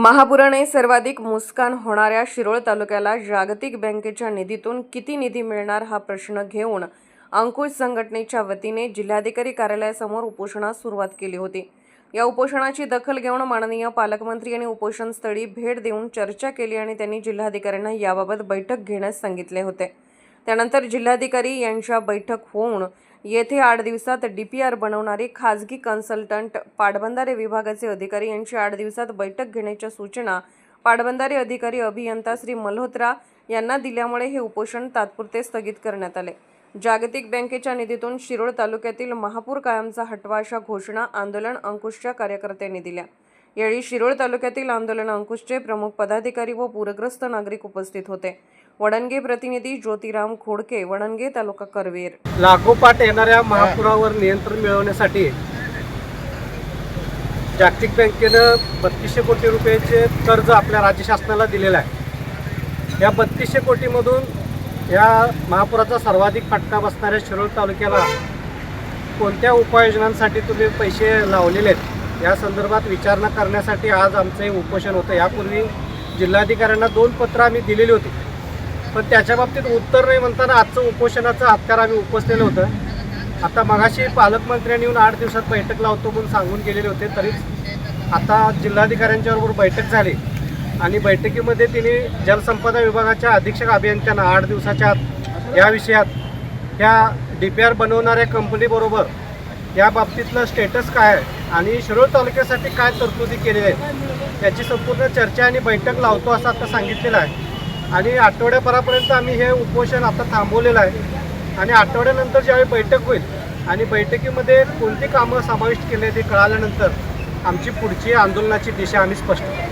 महापुराने सर्वाधिक मुस्कान होणाऱ्या शिरोळ तालुक्याला जागतिक बँकेच्या निधीतून किती निधी मिळणार हा प्रश्न घेऊन अंकुश संघटनेच्या वतीने जिल्हाधिकारी कार्यालयासमोर उपोषणास सुरुवात केली होती. या उपोषणाची दखल घेऊन माननीय पालकमंत्री यांनी उपोषणस्थळी भेट देऊन चर्चा केली आणि त्यांनी जिल्हाधिकाऱ्यांना याबाबत बैठक घेण्यास सांगितले होते. त्यानंतर जिल्हाधिकारी यांच्या बैठक होऊन येथे आठ दिवसात डी पी आर बनवणारी खाजगी कन्सल्टंट पाटबंधारे विभागाचे अधिकारी यांची आठ दिवसात बैठक घेण्याच्या सूचना पाटबंधारे अधिकारी अभियंता श्री मल्होत्रा यांना दिल्यामुळे हे उपोषण तात्पुरते स्थगित करण्यात आले. जागतिक बँकेच्या निधीतून शिरोळ तालुक्यातील महापूर कायमचा हटवा अशा घोषणा आंदोलन अंकुशच्या कार्यकर्त्यांनी दिल्या. यावेळी शिरोळ तालुक्यातील आंदोलन अंकुशचे प्रमुख पदाधिकारी व पूरग्रस्त नागरिक उपस्थित होते. वडणगे प्रतिनिधी ज्योतिराम खोडके वडणगे तालुका करवीर. लागोपाठ येणाऱ्या महापुरावर नियंत्रण मिळवण्यासाठी जागतिक बँकेनं बत्तीसशे कोटी रुपयाचे कर्ज आपल्या राज्य शासनाला दिलेलं आहे. या बत्तीसशे कोटीमधून या महापुराचा सर्वाधिक फटका बसणाऱ्या शिरोळ तालुक्याला कोणत्या उपाययोजनांसाठी तुम्ही पैसे लावलेले आहेत? या संदर्भात विचारणा करण्यासाठी आज आमचं हे उपोषण होतं. यापूर्वी जिल्हाधिकाऱ्यांना दोन पत्र आम्ही दिलेली होती. पण त्याच्या बाबतीत उत्तर नाही म्हणताना आजचं उपोषणाचं हत्यार आम्ही उपसलेलं होतं. आता मगाशी पालकमंत्र्यांनी येऊन आठ दिवसात बैठक लावतो म्हणून सांगून गेलेले होते. तरीच आता जिल्हाधिकाऱ्यांच्याबरोबर बैठक झाली. आणि बैठकीमध्ये तिने जलसंपदा विभागाच्या अधीक्षक अभियंत्यांना आठ दिवसाच्या आत या विषयात ह्या डी पी आर बनवणाऱ्या कंपनीबरोबर या बाबतीतलं स्टेटस काय आहे? आणि शिरोळ तालुक्यासाठी काय तरतुदी केलेल्या आहेत याची संपूर्ण चर्चा आणि बैठक लावतो असं आता सांगितलेलं आहे. आणि आठवड्याभरापर्यंत आम्ही हे उपोषण आता थांबवलेलं आहे. आणि आठवड्यानंतर ज्यावेळी बैठक होईल आणि बैठकीमध्ये कोणती कामं समाविष्ट केली ते कळाल्यानंतर आमची पुढची आंदोलनाची दिशा आम्ही स्पष्ट करू